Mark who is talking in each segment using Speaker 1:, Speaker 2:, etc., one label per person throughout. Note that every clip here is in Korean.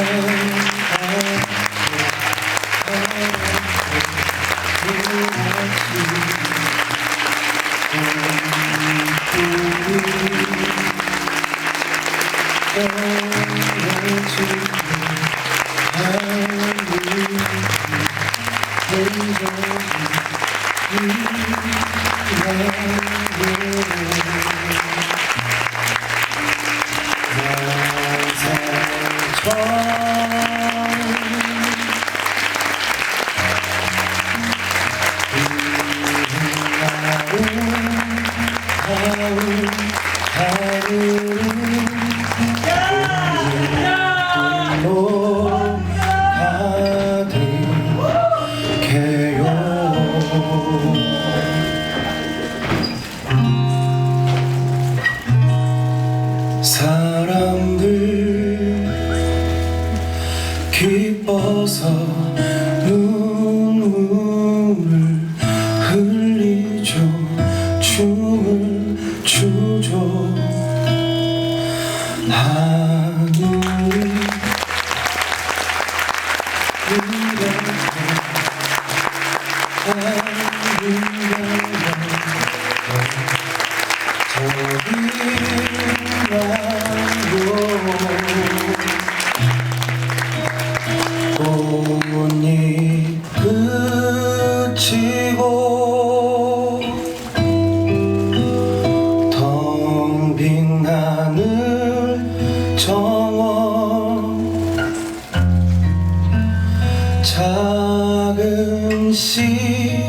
Speaker 1: 爱情，爱情，爱情，爱情，我努力，我努力，爱你，为了你，为了你，爱在。 사람들 기뻐서 눈물을 흘리죠. 춤을 추죠. 하늘이 꽃잎 치고 텅 빈 하늘 정원 작은 씨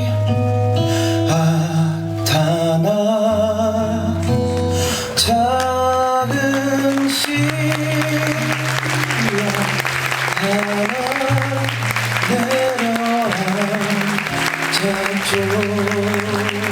Speaker 1: 아타나 작은 씨야 하나 太久